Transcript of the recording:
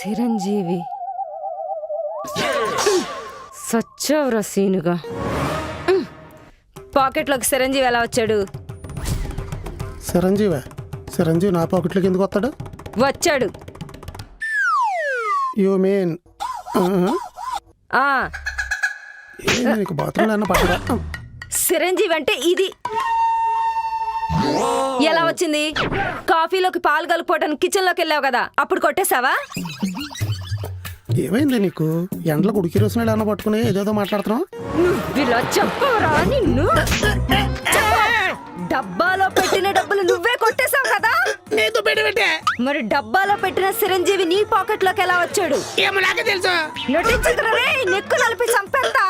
చిరంజీవి. సచ్చావురా సీనుగా. పాకెట్లోకి చిరంజీవి ఎలా వచ్చాడు? చిరంజీవి? చిరంజీవి నా పాకెట్లోకి ఎందుకు వస్తాడు? వచ్చాడు. యూ మీన్ ఆ. నీకు బాత్రూంలో అన్న పట్టడా చిరంజీవి అంటే ఇది. ఎలా వచ్చింది? కాఫీలోకి పాలు కలుపుకోవడానికి కిచెన్లోకి వెళ్ళావు కదా అప్పుడు కొట్టేశావా? ఏమైంది నీకు? ఎండలో ఉడికి రోజున అన్న పట్టుకుని ఏదేదో మాట్లాడుతున్నావు? డబ్బాలో పెట్టిన డబ్బులు నువ్వే కొట్టేశావు కదా? మరి డబ్బాలో పెట్టిన చిరంజీవి నీ పాకెట్లోకి ఎలా వచ్చాడు? ఏమో నాకే తెలుసు. నటించదురా రే నెక్కు నలిపి చంపేస్తా.